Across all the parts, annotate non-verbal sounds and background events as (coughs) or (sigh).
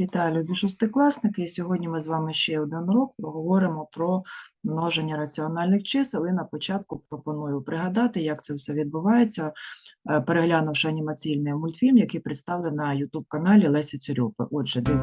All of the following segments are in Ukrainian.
Вітаю, любі шостикласники. І сьогодні ми з вами ще один урок поговоримо про множення раціональних чисел. І на початку пропоную пригадати, як це все відбувається, е, переглянувши анімаційний мультфільм, який представлений на YouTube-каналі Лесі Цюрюпи. Отже, див...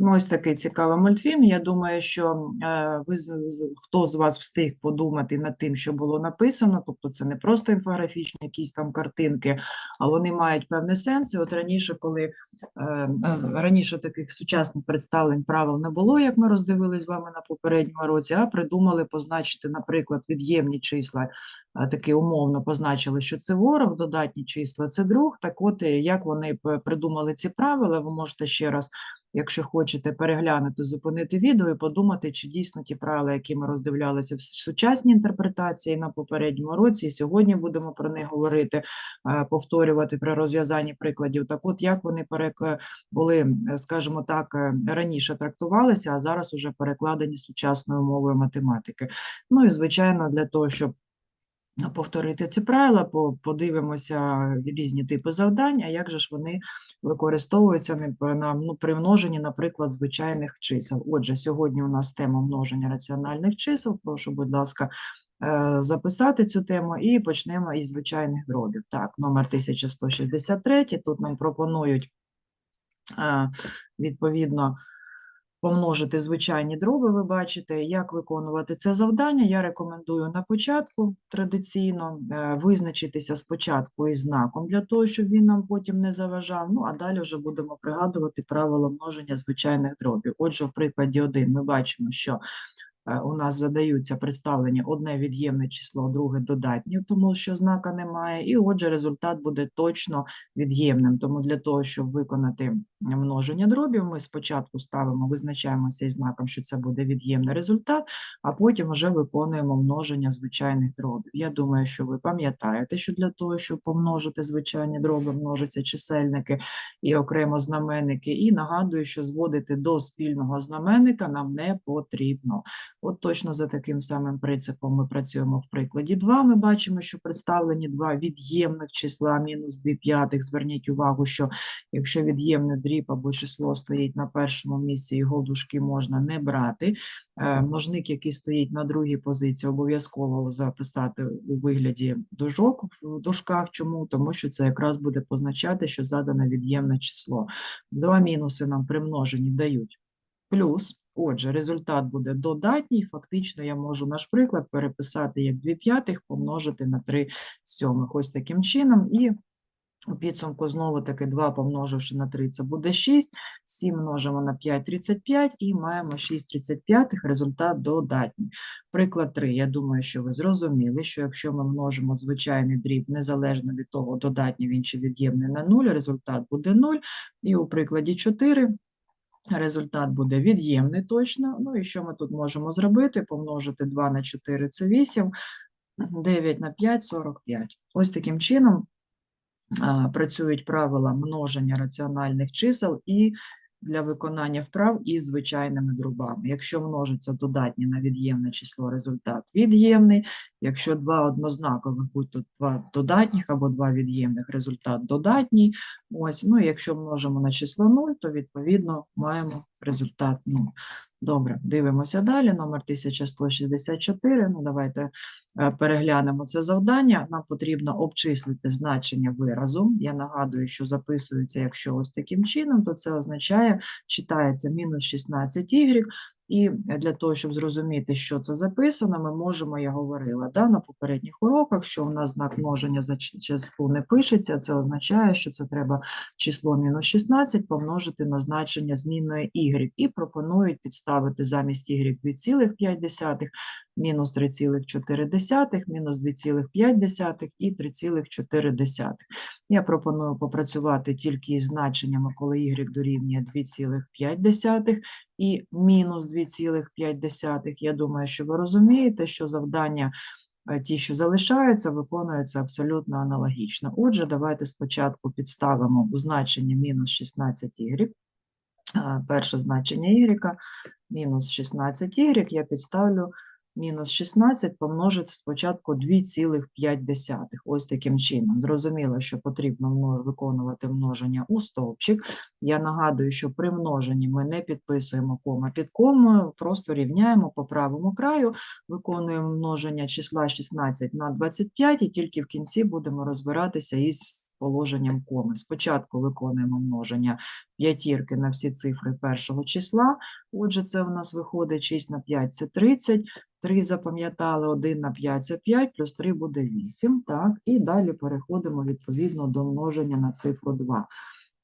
ну ось такий цікавий мультфільм. Я думаю, що е, ви хто з вас встиг подумати над тим, що було написано, тобто це не просто інфографічні якісь там картинки, а вони мають певний сенс. І от раніше, коли е, е, раніше таких сучасних представлень правил не було, як ми роздивились з вами на попередньому році, а придумали позначити, наприклад, від'ємні числа, таки умовно позначили, що це ворог, додатні числа це друг. Так от, е, як вони придумали ці правила, ви можете ще раз якщо хочете переглянути, зупинити відео і подумати, чи дійсно ті правила, які ми роздивлялися в сучасній інтерпретації на попередньому році, і сьогодні будемо про них говорити, е, повторювати при розв'язанні прикладів. Так от, як вони були, е, скажімо так, е, раніше трактувалися, а зараз уже перекладені сучасною мовою математики. Ну і звичайно, для того, щоб повторити ці правила, подивимося різні типи завдань, а як же ж вони використовуються на, ну, при множенні, наприклад, звичайних чисел. Отже, сьогодні у нас тема множення раціональних чисел. Прошу, будь ласка, е, записати цю тему і почнемо із звичайних дробів. Так, номер 1163. Тут нам пропонують е, відповідно помножити звичайні дроби, ви бачите, як виконувати це завдання. Я рекомендую на початку традиційно е, визначитися спочатку із знаком для того, щоб він нам потім не заважав. Ну а далі вже будемо пригадувати правило множення звичайних дробів. Отже, в прикладі 1 ми бачимо, що у нас задаються представлення одне від'ємне число, друге додатнє, тому що знака немає, і отже, результат буде точно від'ємним. Тому для того, щоб виконати множення дробів, ми спочатку ставимо, визначаємося із знаком, що це буде від'ємний результат, а потім вже виконуємо множення звичайних дробів. Я думаю, що ви пам'ятаєте, що для того, щоб помножити звичайні дроби, множаться чисельники і окремо знаменники, і нагадую, що зводити до спільного знаменника нам не потрібно. От точно за таким самим принципом ми працюємо в прикладі 2. Ми бачимо, що представлені два від'ємних числа мінус 2 п'ятих. Зверніть увагу, що якщо від'ємний дріб або число стоїть на першому місці, його дужки можна не брати. Е, Множник, який стоїть на другій позиції, обов'язково записати у вигляді дужок в дужках. Чому? Тому що це якраз буде позначати, що задане від'ємне число. Два мінуси нам при множенні дають плюс. Отже, результат буде додатній. Фактично, я можу наш приклад переписати як 2 п'ятих помножити на 3 сьомих. Ось таким чином. І у підсумку знову таки 2 помноживши на 3, це буде 6. 7 множимо на 5 – 35 і маємо 6 35, результат додатній. Приклад 3. Я думаю, що ви зрозуміли, що якщо ми множимо звичайний дріб незалежно від того, додатній він чи від'ємний на 0, результат буде 0. І у прикладі 4 результат буде від'ємний точно. Ну і що ми тут можемо зробити? Помножити 2 на 4 – це 8, 9 на 5 – 45. Ось таким чином працюють правила множення раціональних чисел і для виконання вправ із звичайними дробами. Якщо множиться додатні на від'ємне число, результат від'ємний. Якщо два однознакових, будь то два додатніх або два від'ємних, результат додатній. Ось, ну якщо множимо на число 0, то відповідно маємо результат Ну, Добре, дивимося далі. Номер 1164. Ну, давайте е, переглянемо це завдання. Нам потрібно обчислити значення виразу. Я нагадую, що записується, якщо ось таким чином, то це означає, читається мінус 16y, і для того, щоб зрозуміти, що це записано, ми можемо, я говорила да, на попередніх уроках, що у нас знак множення за число не пишеться, це означає, що це треба число мінус 16 помножити на значення змінної y. І пропонують підставити замість y 2,5, мінус 3,4, мінус 2,5 і 3,4. Я пропоную попрацювати тільки із значеннями, коли y дорівнює 2,5 і мінус 2,5. Я думаю, що ви розумієте, що завдання е, ті, що залишаються, виконуються абсолютно аналогічно. Отже, давайте спочатку підставимо у значення мінус 16y. Перше значення y мінус 16y я підставлю мінус 16 помножити спочатку 2,5. Ось таким чином. Зрозуміло, що потрібно виконувати множення у стовпчик. Я нагадую, що при множенні ми не підписуємо кома під комою, просто рівняємо по правому краю, виконуємо множення числа 16 на 25 і тільки в кінці будемо розбиратися із положенням коми. Спочатку виконуємо множення п'ятірки на всі цифри першого числа. Отже, це у нас виходить 6 на 5 – це 30. 3 запам'ятали, 1 на 5 – це 5, плюс 3 буде 8. Так, і далі переходимо відповідно до множення на цифру 2.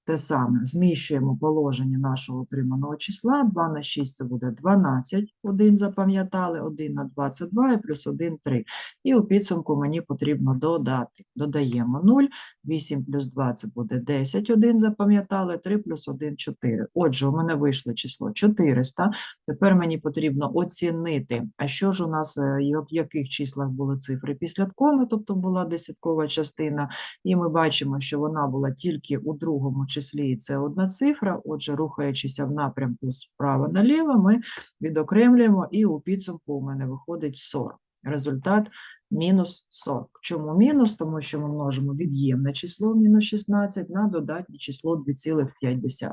Те саме, зміщуємо положення нашого отриманого числа. 2 на 6 – це буде 12. 1 запам'ятали, 1 на 2 – це 2, і плюс 1 – 3. І у підсумку мені потрібно додати. Додаємо 0. 8 плюс 2 – це буде 10. 1 запам'ятали, 3 плюс 1 – 4. Отже, у мене вийшло число 400. Тепер мені потрібно оцінити, а що ж у нас, е, в яких числах були цифри після коми, тобто була десяткова частина, і ми бачимо, що вона була тільки у другому числі, і це одна цифра. Отже, рухаючися в напрямку справа наліво, ми відокремлюємо, і у підсумку у мене виходить 40. Результат мінус 40. Чому мінус? Тому що ми множимо від'ємне число мінус 16 на додатнє число 2,5.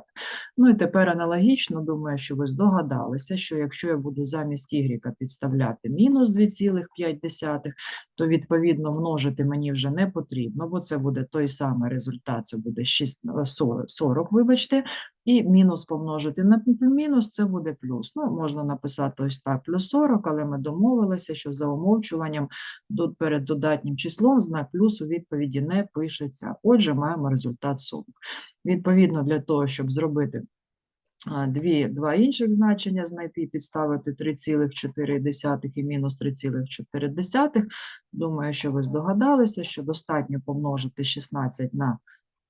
Ну і тепер аналогічно, думаю, що ви здогадалися, що якщо я буду замість y підставляти мінус 2,5, то відповідно множити мені вже не потрібно, бо це буде той самий результат, це буде 6, е, 40, 40, вибачте, і мінус помножити на мінус, це буде плюс. Ну, можна написати ось так, плюс 40, але ми домовилися, що за умовчуванням перед додатнім числом знак плюс у відповіді не пишеться. Отже, маємо результат 40. Відповідно, для того, щоб зробити дві, два інших значення знайти, і підставити 3,4 і мінус 3,4. Думаю, що ви здогадалися, що достатньо помножити 16 на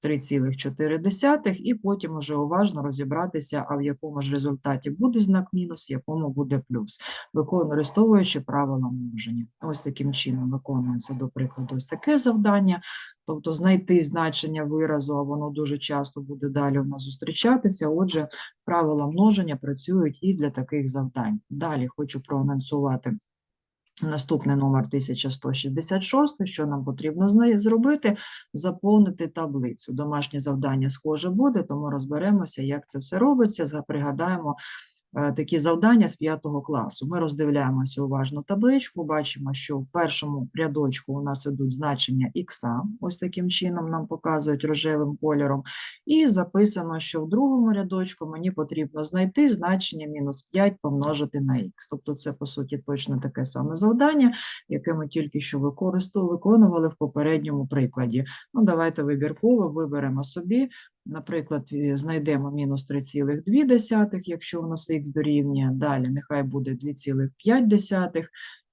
3,4 і потім уже уважно розібратися, а в якому ж результаті буде знак мінус, в якому буде плюс, використовуючи правила множення. Ось таким чином виконується, до прикладу, ось таке завдання. Тобто знайти значення виразу, а воно дуже часто буде далі у нас зустрічатися. Отже, правила множення працюють і для таких завдань. Далі хочу проанонсувати наступний номер 1166. Що нам потрібно зробити? Заповнити таблицю. Домашнє завдання схоже буде, тому розберемося, як це все робиться. Пригадаємо такі завдання з 5 класу. Ми роздивляємося уважно табличку, бачимо, що в першому рядочку у нас ідуть значення х, ось таким чином нам показують рожевим кольором, і записано, що в другому рядочку мені потрібно знайти значення мінус 5 помножити на х. Тобто це, по суті, точно таке саме завдання, яке ми тільки що використовували, виконували в попередньому прикладі. Ну, давайте вибірково виберемо собі Наприклад, знайдемо мінус 3,2, якщо у нас х дорівнює. Далі нехай буде 2,5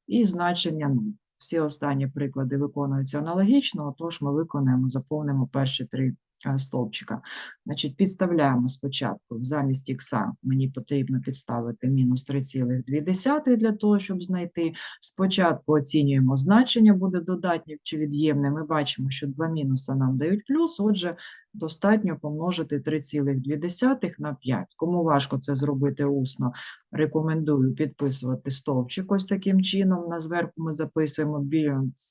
і значення 0. Всі останні приклади виконуються аналогічно, отож ми виконаємо, заповнимо перші три стовпчика. Значить, підставляємо спочатку замість х мені потрібно підставити мінус 3,2 для того, щоб знайти. Спочатку оцінюємо значення, буде додатнє чи від'ємне. Ми бачимо, що два мінуса нам дають плюс, отже, достатньо помножити 3,2 на 5. Кому важко це зробити усно, рекомендую підписувати стовпчик ось таким чином. На зверху ми записуємо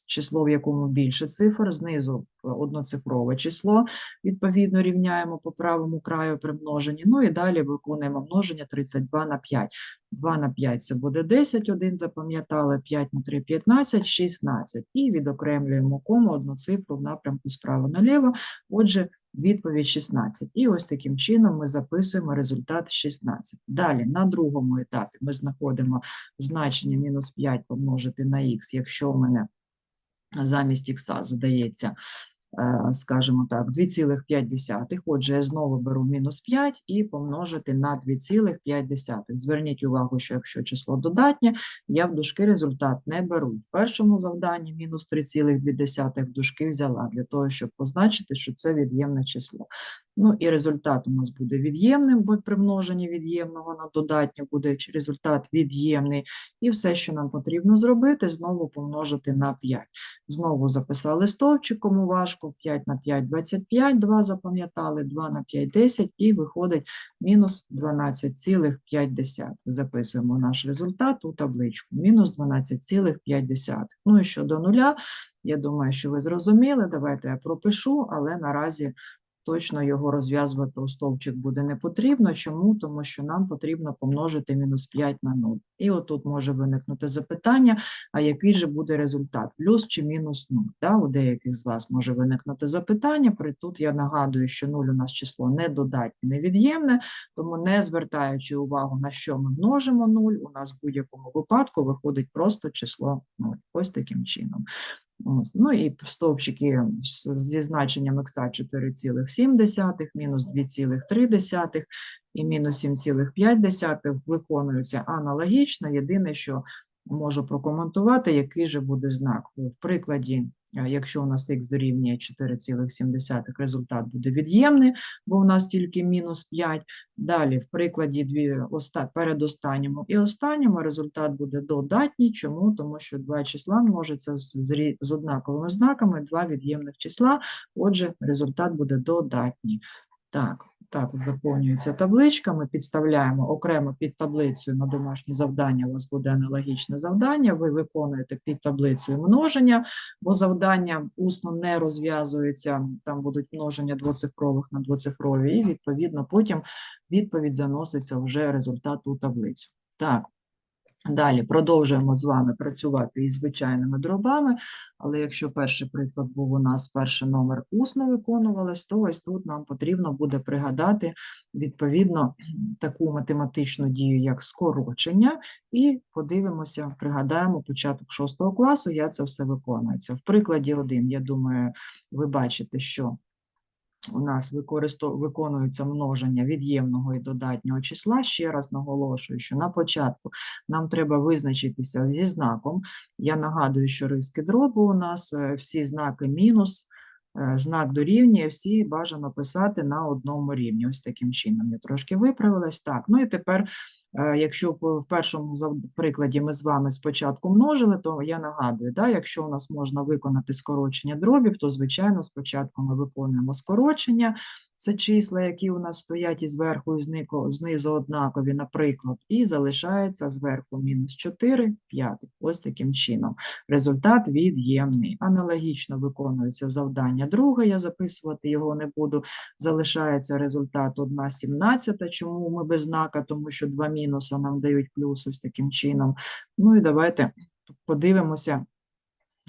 число, в якому більше цифр, знизу одноцифрове число, відповідно рівняємо по правому краю при множенні. Ну і далі виконуємо множення 32 на 5. 2 на 5 це буде 10, 1 запам'ятали, 5 на 3 – 15, 16. І відокремлюємо кому одну цифру в напрямку справа наліво. Отже, відповідь 16. І ось таким чином ми записуємо результат 16. Далі, на другому етапі ми знаходимо значення мінус 5 помножити на х, якщо у мене замість х задається, скажімо так, 2,5. Отже, я знову беру мінус 5 і помножити на 2,5. Зверніть увагу, що якщо число додатнє, я в дужки результат не беру. В першому завданні мінус 3,2 в дужки взяла для того, щоб позначити, що це від'ємне число. Ну і результат у нас буде від'ємним, бо при множенні від'ємного на додатнє буде результат від'ємний. І все, що нам потрібно зробити, знову помножити на 5. Знову записали стовпчиком уважку, 5 на 5 – 25, 2 запам'ятали, 2 на 5 – 10, і виходить мінус 12,5. Записуємо наш результат у табличку. Мінус 12,5. Ну і щодо нуля, я думаю, що ви зрозуміли. Давайте я пропишу, але наразі точно його розв'язувати у стовпчик буде не потрібно. Чому? Тому що нам потрібно помножити мінус 5 на 0. І отут може виникнути запитання, а який же буде результат, плюс чи мінус 0? Да? У деяких з вас може виникнути запитання, при тут я нагадую, що 0 у нас число не додатнє, невід'ємне, тому не звертаючи увагу, на що ми множимо 0, у нас в будь-якому випадку виходить просто число 0. Ось таким чином. Ну і стовпчики зі значенням х 4,7, мінус 2,3 і мінус 7,5 виконуються аналогічно. Єдине, що можу прокоментувати, який же буде знак. В прикладі, е, якщо у нас х дорівнює 4,7, результат буде від'ємний, бо у нас тільки мінус 5. Далі, в прикладі дві, оста, передостанньому і останньому результат буде додатній. Чому? Тому що два числа множаться з, з, з однаковими знаками, два від'ємних числа, отже, результат буде додатній. Так, так от заповнюється табличка, ми підставляємо окремо під таблицею на домашнє завдання, у вас буде аналогічне завдання, ви виконуєте під таблицею множення, бо завдання усно не розв'язується, там будуть множення двоцифрових на двоцифрові, і відповідно потім відповідь заноситься вже результат у таблицю. Так, далі продовжуємо з вами працювати із звичайними дробами, але якщо перший приклад був у нас перший номер усно виконувалось, то ось тут нам потрібно буде пригадати відповідно таку математичну дію, як скорочення, і подивимося, пригадаємо початок 6 класу, я це все виконується. В прикладі 1, я думаю, ви бачите, що у нас виконується множення від'ємного і додатнього числа. Ще раз наголошую, що на початку нам треба визначитися зі знаком. Я нагадую, що риски дробу у нас е, всі знаки мінус, знак дорівнює, всі бажано писати на одному рівні. Ось таким чином я трошки виправилась. Так, ну і тепер, е, якщо в першому прикладі ми з вами спочатку множили, то я нагадую, да, якщо у нас можна виконати скорочення дробів, то звичайно спочатку ми виконуємо скорочення. Це числа, які у нас стоять і зверху, і знизу однакові, наприклад, і залишається зверху мінус 4 п'ятих. Ось таким чином. Результат від'ємний. Аналогічно виконується завдання друге, я записувати його не буду. Залишається результат 1 сімнадцята. Чому ми без знака? Тому що два мінуса нам дають плюс ось таким чином. Ну і давайте подивимося,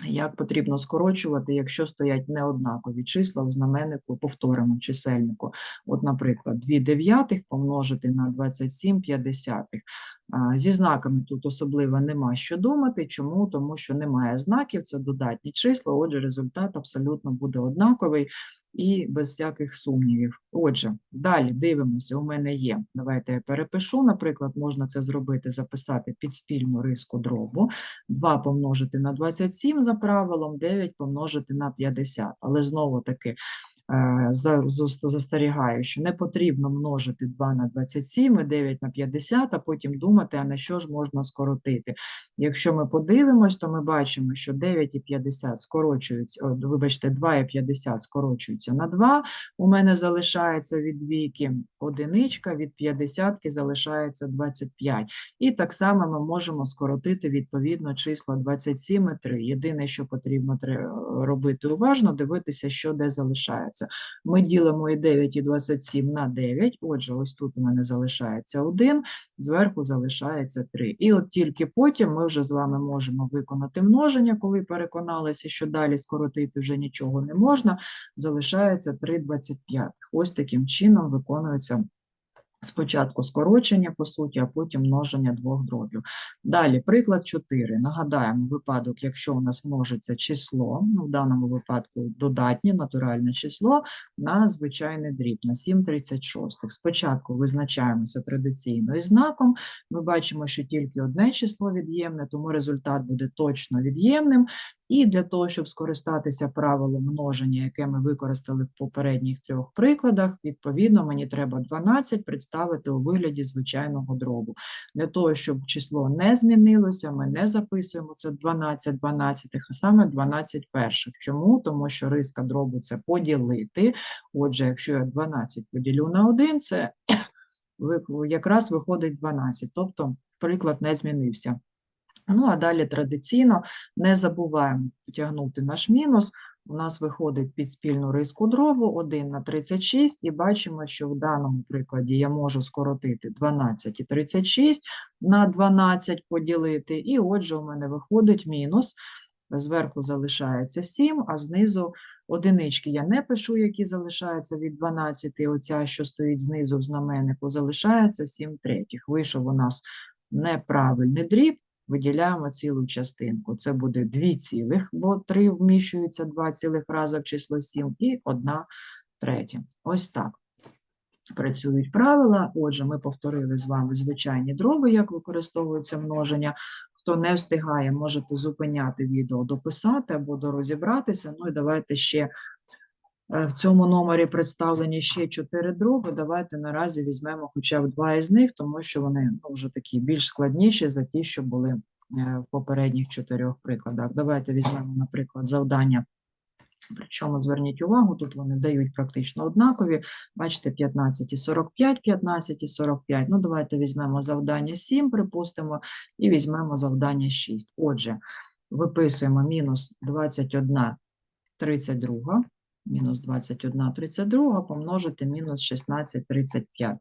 як потрібно скорочувати, якщо стоять неоднакові числа в знаменнику, повторимо чисельнику. От, наприклад, 2 дев'ятих помножити на 27 п'ятдесятих. Зі знаками тут особливо нема що думати. Чому? Тому що немає знаків, це додатні числа, отже, результат абсолютно буде однаковий і без всяких сумнівів. Отже, далі дивимося, у мене є. Давайте я перепишу, наприклад, можна це зробити, записати під спільну риску дробу. 2 помножити на 27 за правилом, 9 помножити на 50. Але знову таки, застерігаю, що не потрібно множити 2 на 27 і 9 на 50, а потім думати, а на що ж можна скоротити. Якщо ми подивимось, то ми бачимо, що 9 і 50 скорочуються, вибачте, 2 і 50 скорочуються на 2, у мене залишається від двійки одиничка, від 50 залишається 25. І так само ми можемо скоротити відповідно числа 27 і 3. Єдине, що потрібно робити уважно, дивитися, що де залишається. Ми ділимо і 9, і 27 на 9. Отже, ось тут у мене залишається 1, зверху залишається 3. І от тільки потім ми вже з вами можемо виконати множення, коли переконалися, що далі скоротити вже нічого не можна, залишається 3,25. Ось таким чином виконується спочатку скорочення, по суті, а потім множення двох дробів. Далі, приклад 4. Нагадаємо, випадок, якщо у нас множиться число, ну, в даному випадку додатнє натуральне число, на звичайний дріб, на 7,36. Спочатку визначаємося традиційно із знаком. Ми бачимо, що тільки одне число від'ємне, тому результат буде точно від'ємним. І для того, щоб скористатися правилом множення, яке ми використали в попередніх трьох прикладах, відповідно, мені треба 12 представити у вигляді звичайного дробу. Для того, щоб число не змінилося, ми не записуємо це 12 12, а саме 12 перших. Чому? Тому що риска дробу це поділити. Отже, якщо я 12 поділю на 1, це (coughs) якраз виходить 12, тобто приклад не змінився. Ну, а далі традиційно не забуваємо потягнути наш мінус. У нас виходить під спільну риску дробу 1 на 36, і бачимо, що в даному прикладі я можу скоротити 12 і 36 на 12 поділити, і отже, у мене виходить мінус. Зверху залишається 7, а знизу одинички я не пишу, які залишаються від 12, оця, що стоїть знизу в знаменнику, залишається 7 третіх. Вийшов у нас неправильний дріб, виділяємо цілу частинку. Це буде 2 цілих, бо 3 вміщуються 2 цілих рази в число 7 і 1 третя. Ось так. Працюють правила. Отже, ми повторили з вами звичайні дроби, як використовується множення. Хто не встигає, можете зупиняти відео, дописати або дорозібратися. Ну і давайте ще в цьому номері представлені ще чотири дроби. Давайте наразі візьмемо хоча б два із них, тому що вони ну, вже такі більш складніші за ті, що були е, в попередніх чотирьох прикладах. Давайте візьмемо, наприклад, завдання. Причому зверніть увагу, тут вони дають практично однакові. Бачите, 15 і 45, 15 і 45. Ну, давайте візьмемо завдання 7, припустимо, і візьмемо завдання 6. Отже, виписуємо мінус 21 32, мінус 21 32 помножити мінус 16 35.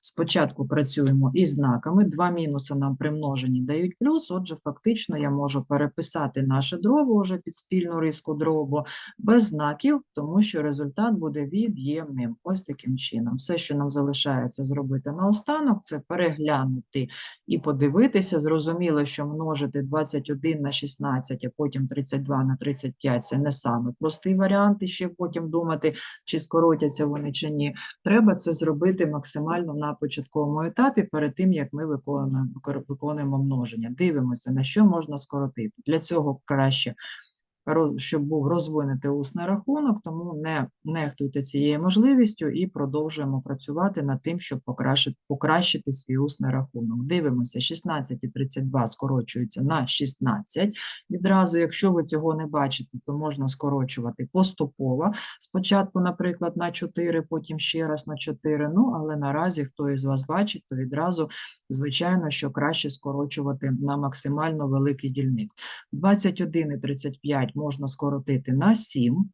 Спочатку працюємо із знаками. Два мінуси нам при множенні дають плюс, отже, фактично я можу переписати наше дробо вже під спільну риску дробу без знаків, тому що результат буде від'ємним. Ось таким чином. Все, що нам залишається зробити наостанок, це переглянути і подивитися. Зрозуміло, що множити 21 на 16, а потім 32 на 35 – це не саме простий варіант, і ще потім думати, чи скоротяться вони чи ні. Треба це зробити максимально на початковому етапі, перед тим, як ми виконуємо, виконуємо множення. Дивимося, на що можна скоротити. Для цього краще щоб був розвинутий усний рахунок, тому не нехтуйте цією можливістю і продовжуємо працювати над тим, щоб покращити, покращити свій усний рахунок. Дивимося, 16 і 32 скорочуються на 16. Відразу, якщо ви цього не бачите, то можна скорочувати поступово. Спочатку, наприклад, на 4, потім ще раз на 4. Ну, але наразі, хто із вас бачить, то відразу, звичайно, що краще скорочувати на максимально великий дільник. 21 і 35 можна скоротити на 7,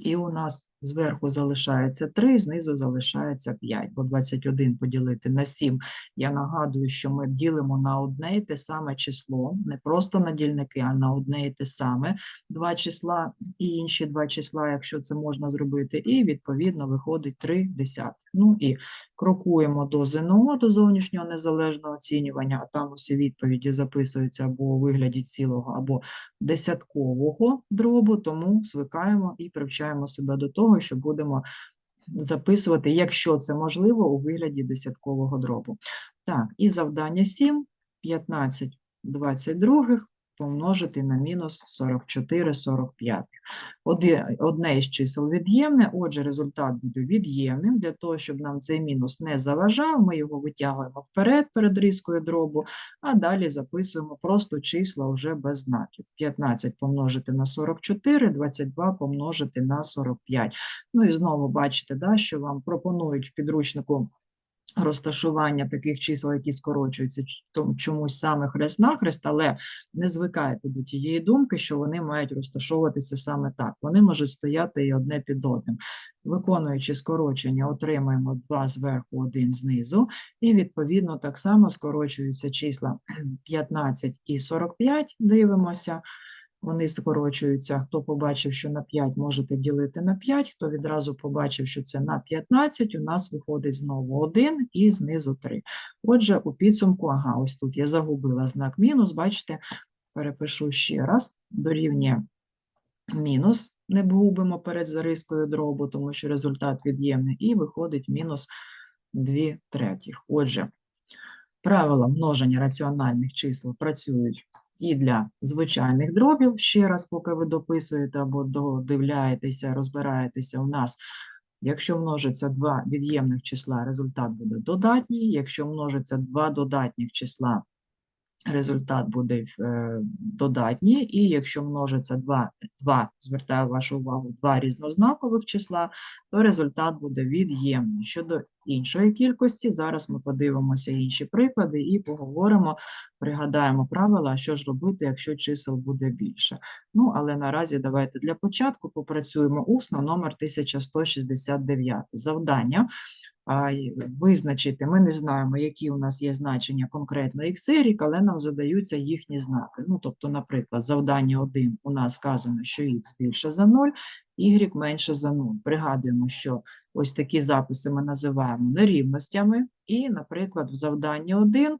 і у нас зверху залишається 3, знизу залишається 5, бо 21 поділити на 7. Я нагадую, що ми ділимо на одне і те саме число, не просто на дільники, а на одне і те саме два числа і інші два числа, якщо це можна зробити, і відповідно виходить 3 десятих. Ну і крокуємо до ЗНО, до зовнішнього незалежного оцінювання, а там усі відповіді записуються або у вигляді цілого, або десяткового дробу, тому звикаємо і привчаємо себе до того, що будемо записувати, якщо це можливо, у вигляді десяткового дробу. Так, і завдання 7, 15 22, помножити на мінус 44 45. Одне із чисел від'ємне, отже, результат буде від'ємним. Для того, щоб нам цей мінус не заважав, ми його витягуємо вперед перед різкою дробу, а далі записуємо просто числа вже без знаків. 15 помножити на 44, 22 помножити на 45. Ну і знову бачите, да, що вам пропонують в підручнику розташування таких чисел, які скорочуються чомусь саме хрест-нахрест, але не звикайте до тієї думки, що вони мають розташовуватися саме так. Вони можуть стояти і одне під одним. Виконуючи скорочення, отримаємо 2 зверху, 1 знизу, і відповідно так само скорочуються числа (clears throat) 15 і 45, дивимося. Вони скорочуються. Хто побачив, що на 5 можете ділити на 5, хто відразу побачив, що це на 15, у нас виходить знову 1 і знизу 3. Отже, у підсумку, ага, ось тут я загубила знак мінус, бачите, перепишу ще раз, дорівнює мінус, не губимо перед зарискою дробу, тому що результат від'ємний, і виходить мінус 2 третіх. Отже, правила множення раціональних чисел працюють і для звичайних дробів, ще раз, поки ви дописуєте або додивляєтеся, розбираєтеся у нас. Якщо множиться два від'ємних числа, результат буде додатній. Якщо множиться два додатніх числа, результат буде е, додатній. І якщо множиться два, два, звертаю вашу увагу, два різнознакових числа, то результат буде від'ємний. Щодо іншої кількості, зараз ми подивимося інші приклади і поговоримо, пригадаємо правила, що ж робити, якщо чисел буде більше. Ну, але наразі давайте для початку попрацюємо усно, номер 1169. Завдання визначити, ми не знаємо, які у нас є значення конкретно x, але нам задаються їхні знаки. Ну, тобто, наприклад, завдання 1 у нас сказано, що x більше за 0, y менше за 0. Пригадуємо, що ось такі записи ми називаємо нерівностями, і, наприклад, в завданні 1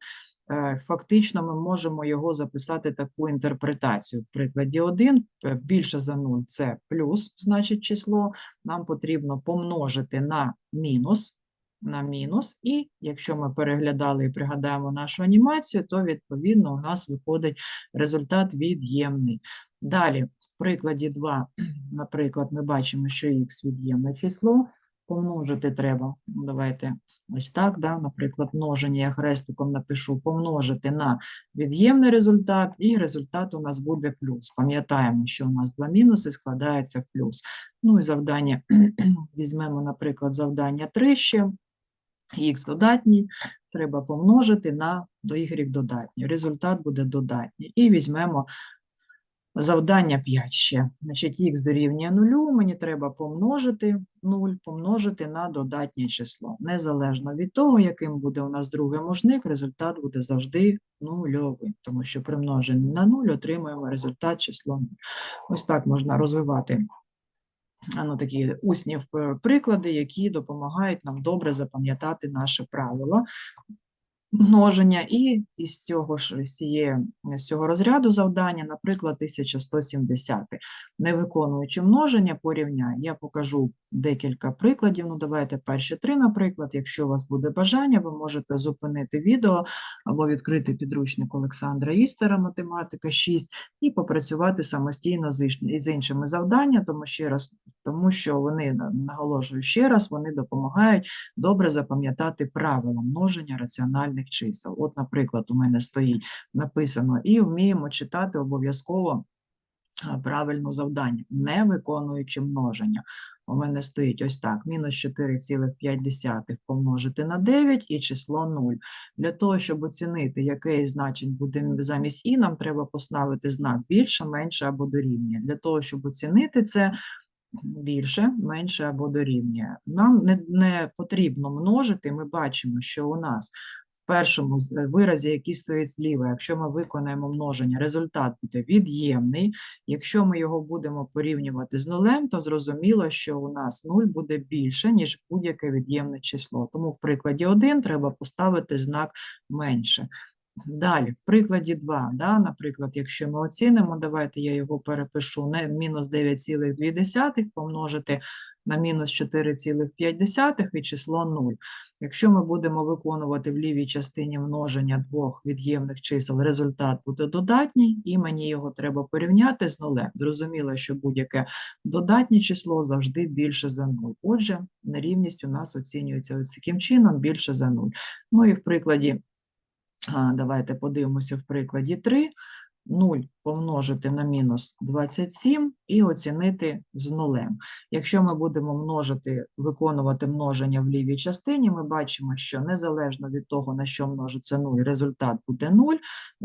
е, фактично ми можемо його записати таку інтерпретацію. В прикладі 1 е, більше за 0 – це плюс, значить число, нам потрібно помножити на мінус, на мінус, і якщо ми переглядали і пригадаємо нашу анімацію, то відповідно у нас виходить результат від'ємний. Далі, в прикладі 2, (clears throat) наприклад, ми бачимо, що х від'ємне число, помножити треба, давайте ось так, да, наприклад, множення, я хрестиком напишу, помножити на від'ємний результат, і результат у нас буде плюс. Пам'ятаємо, що у нас два мінуси складаються в плюс. Ну і завдання, (clears throat) візьмемо, наприклад, завдання 3 ще, х додатній, треба помножити на до y додатній. Результат буде додатній. І візьмемо завдання 5 ще. Значить, х дорівнює 0, мені треба помножити 0, помножити на додатнє число. Незалежно від того, яким буде у нас другий можник, результат буде завжди нульовим, тому що при множенні на 0 отримуємо результат число 0. Ось так можна розвивати ну, такі усні е, приклади, які допомагають нам добре запам'ятати наше правило множення. І із цього ж цієї- з цього розряду завдання, наприклад, 1170. Не виконуючи множення, порівняй. Я покажу декілька прикладів. Ну, давайте перші три, наприклад. Якщо у вас буде бажання, ви можете зупинити відео або відкрити підручник Олександра Істера «Математика 6» і попрацювати самостійно з іншими завданнями, тому ще раз, тому що вони наголошую ще раз, вони допомагають добре запам'ятати правила множення раціональних чисел. От, наприклад, у мене стоїть написано, і вміємо читати обов'язково правильно завдання, не виконуючи множення. У мене стоїть ось так: мінус 4,5 помножити на 9 і число 0. Для того, щоб оцінити, яке значень буде замість і, нам треба поставити знак більше, менше або дорівнює. Для того, щоб оцінити це, більше, менше або дорівнює. Нам не, не потрібно множити, ми бачимо, що у нас першому е, виразі, який стоїть зліва, якщо ми виконаємо множення, результат буде від'ємний. Якщо ми його будемо порівнювати з нулем, то зрозуміло, що у нас 0 буде більше, ніж будь-яке від'ємне число. Тому в прикладі 1 треба поставити знак менше. Далі, в прикладі 2, да, наприклад, якщо ми оцінимо, давайте я його перепишу, не мінус 9,2 помножити на мінус 4,5 і число 0. Якщо ми будемо виконувати в лівій частині множення двох від'ємних чисел, результат буде додатній, і мені його треба порівняти з нулем. Зрозуміло, що будь-яке додатнє число завжди більше за 0. Отже, нерівність у нас оцінюється ось таким чином більше за 0. Ну і в прикладі Давайте подивимося в прикладі 3. 0 помножити на мінус 27 і оцінити з нулем. Якщо ми будемо множити, виконувати множення в лівій частині, ми бачимо, що незалежно від того, на що множиться 0, результат буде 0.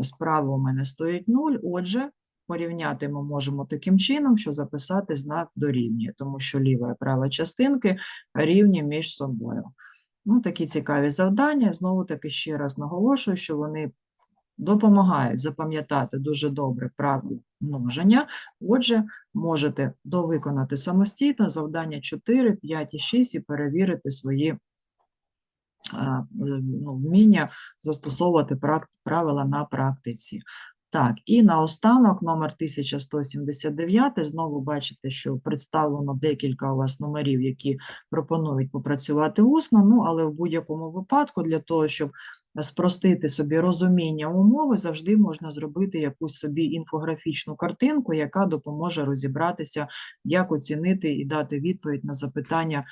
Справа у мене стоїть 0, отже, порівняти ми можемо таким чином, що записати знак дорівнює, тому що ліва і права частинки рівні між собою. Ну, такі цікаві завдання. Знову таки ще раз наголошую, що вони допомагають запам'ятати дуже добре правило множення. Отже, можете довиконати самостійно завдання 4, 5 і 6 і перевірити свої е, ну, вміння застосовувати правила на практиці. Так, і наостанок номер 1179. Знову бачите, що представлено декілька у вас номерів, які пропонують попрацювати усно. Ну, але в будь-якому випадку, для того, щоб спростити собі розуміння умови, завжди можна зробити якусь собі інфографічну картинку, яка допоможе розібратися, як оцінити і дати відповідь на запитання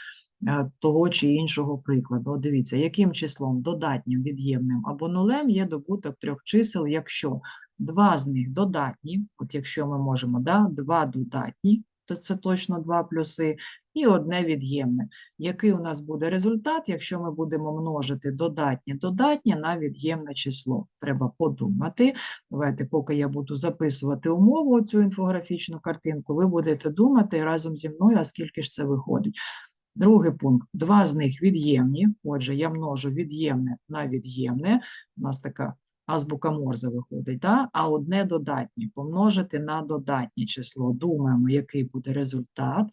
е, того чи іншого прикладу. От дивіться, яким числом додатнім, від'ємним або нулем є добуток трьох чисел, якщо два з них додатні, от якщо ми можемо, да, два додатні, то це точно два плюси, і одне від'ємне. Який у нас буде результат, якщо ми будемо множити додатнє додатнє на від'ємне число? Треба подумати. Давайте, поки я буду записувати умову, цю інфографічну картинку, ви будете думати разом зі мною, а скільки ж це виходить. Другий пункт. Два з них від'ємні. Отже, я множу від'ємне на від'ємне. У нас така азбука Морзе виходить, да? а одне додатнє помножити на додатнє число. Думаємо, який буде результат.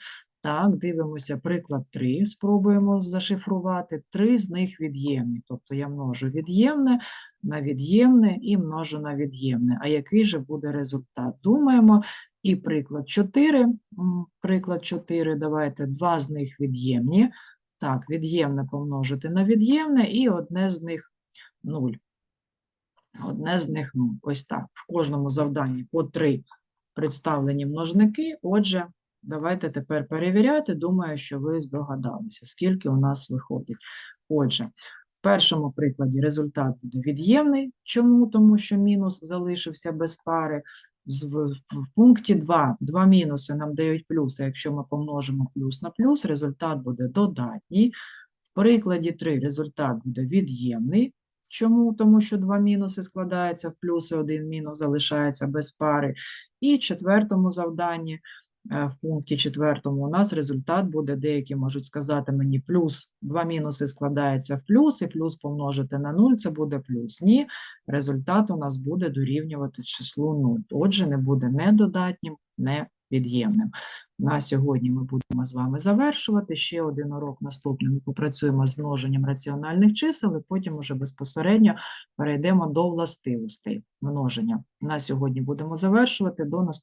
Так, дивимося приклад 3, спробуємо зашифрувати. Три з них від'ємні. Тобто я множу від'ємне на від'ємне і множу на від'ємне. А який же буде результат? Думаємо. І приклад 4. Приклад 4, давайте, два з них від'ємні. Так, від'ємне помножити на від'ємне, і одне з них 0. Одне з них 0. Ось так. В кожному завданні по три представлені множники. Отже, давайте тепер перевіряти. Думаю, що ви здогадалися, скільки у нас виходить. Отже, в першому прикладі результат буде від'ємний. Чому? Тому що мінус залишився без пари. В пункті 2 два мінуси нам дають плюси. Якщо ми помножимо плюс на плюс, результат буде додатній. В прикладі 3 результат буде від'ємний. Чому? Тому що два мінуси складаються в плюси, один мінус залишається без пари. І четвертому завданні, е, в пункті четвертому, у нас результат буде, деякі можуть сказати мені, плюс два мінуси складаються в плюс, і плюс помножити на 0, це буде плюс. Ні, результат у нас буде дорівнювати числу 0. Отже, не буде не додатнім, не від'ємним. На сьогодні ми будемо з вами завершувати. Ще один урок наступний. Ми попрацюємо з множенням раціональних чисел, і потім уже безпосередньо перейдемо до властивостей множення. На сьогодні будемо завершувати. До наступного.